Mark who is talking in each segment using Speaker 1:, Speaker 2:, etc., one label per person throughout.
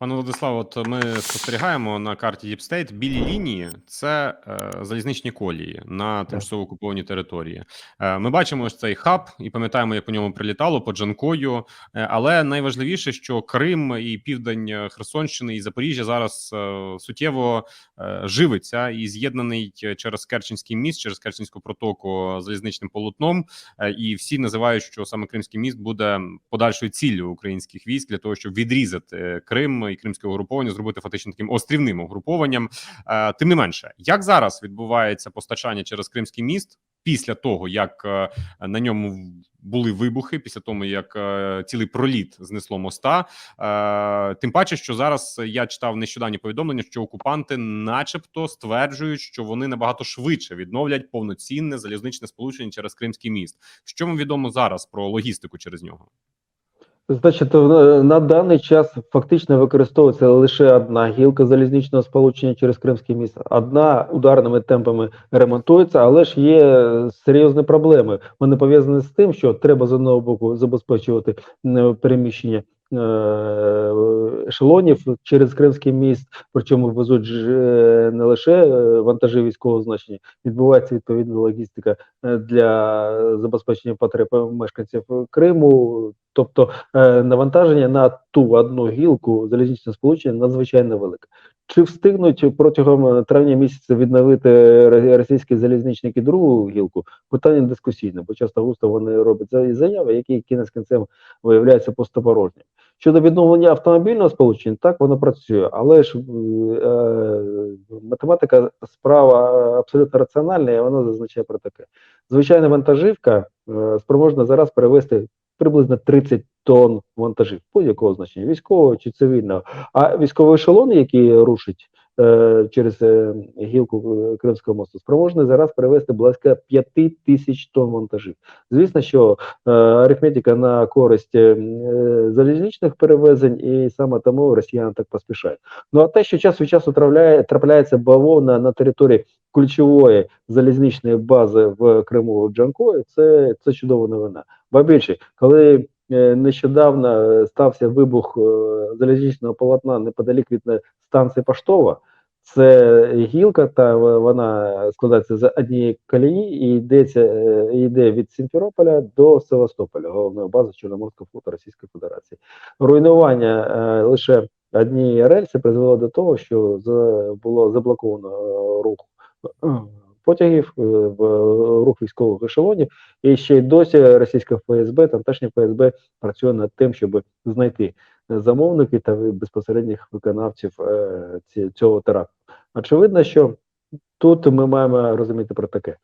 Speaker 1: Пане Владиславе, от ми спостерігаємо на карті Deep State. Білі лінії це е, залізничні колії на тимчасово окупованій території. Е, ми бачимо ось цей хаб і пам'ятаємо, як по ньому прилітало по Джанкою. Е, але найважливіше, що Крим і південь Херсонщини і Запоріжжя зараз е, суттєво е, живиться і з'єднаний через Керченський міст, через Керченську протоку залізничним полотном. Е, і всі називають, що саме Кримський міст буде подальшою ціллю українських військ для того, щоб відрізати Крим і кримське угруповання, зробити фактично таким острівним угрупованням. Е, Тим не менше, як зараз відбувається постачання через Кримський міст після того, як е, на ньому були вибухи, після того як е, цілий проліт знесло моста. Тим паче, що зараз я читав нещодавні повідомлення, що окупанти, начебто, стверджують, що вони набагато швидше відновлять повноцінне залізничне сполучення через Кримський міст. Що вам відомо зараз про логістику через нього?
Speaker 2: Значить, на даний час фактично використовується лише одна гілка залізничного сполучення через Кримський міст. Одна ударними темпами ремонтується, але ж є серйозні проблеми. Вони пов'язані з тим, що треба з одного боку забезпечувати переміщення е, ешелонів через Кримський міст, причому везуть е, не лише е, вантажі військового значення, відбувається відповідна логістика для забезпечення потреб мешканців Криму. Тобто е, навантаження на ту одну гілку залізничного сполучення надзвичайно велике. Чи встигнуть протягом е, травня місяця відновити російські залізничники другу гілку? Питання дискусійне, бо часто густо вони роблять заяви, які кінець кінцем виявляються пустопорожніми. Щодо відновлення автомобільного сполучення, так воно працює, але ж е, е, математика справа абсолютно раціональна, і вона зазначає про таке. Звичайна вантажівка е, спроможна зараз перевезти приблизно 30 тонн вантажів будь-якого значення, військового чи цивільного. А військовий ешелон, який рушить е, через е, гілку е, Кримського мосту, спроможний зараз перевезти близько 5 тисяч тонн вантажів. Звісно, що е, арифметика на користь е, залізничних перевезень, і саме тому росіяни так поспішають. Ну а те, що час від часу трапляє, трапляється бавовна на території ключової залізничної бази в Криму в Джанкої, це, це чудова новина. Ба більше, коли е, нещодавно е, стався вибух е, залізничного полотна неподалік від станції Поштова, це гілка, та вона складається з однієї колії і йдеться, йде від Сімферополя до Севастополя, головної бази Чорноморського флоту Російської Федерації. Руйнування е, лише однієї рельси призвело до того, що було заблоковано рух потягів, е, в рух військових ешелонів, і ще й досі російська ФСБ, тамтешня ФСБ працює над тим, щоб знайти замовники та безпосередніх виконавців е, цього теракту. Очевидно, що тут ми маємо розуміти про таке.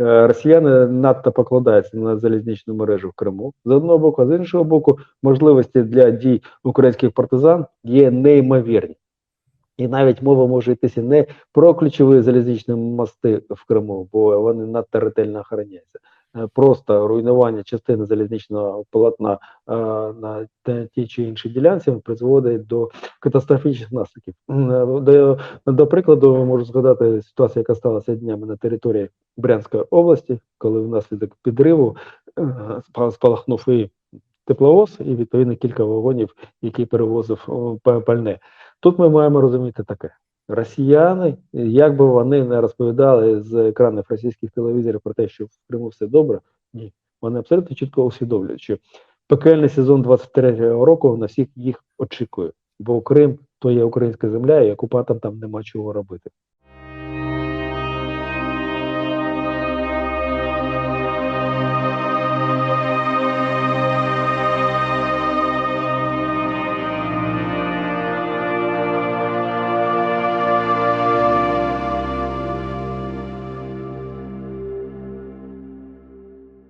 Speaker 2: Е, Росіяни надто покладаються на залізничну мережу в Криму з одного боку, а з іншого боку, можливості для дій українських партизан є неймовірні. І навіть мова може йтися не про ключові залізничні мости в Криму, бо вони надто ретельно охороняються. Е, Просто руйнування частини залізничного полотна е, на тій чи іншій ділянці призводить до катастрофічних наслідків. Е, До, до прикладу, можу згадати ситуацію, яка сталася днями на території Брянської області, коли внаслідок підриву спалахнув і тепловоз, і відповідно кілька вагонів, які перевозив пальне. Тут ми маємо розуміти таке. Росіяни, як би вони не розповідали з екранів російських телевізорів про те, що в Криму все добре, ні, вони абсолютно чітко усвідомлюють, що пекельний сезон 23-го року на всіх їх очікує, бо Крим то є українська земля, і окупантам там нема чого робити.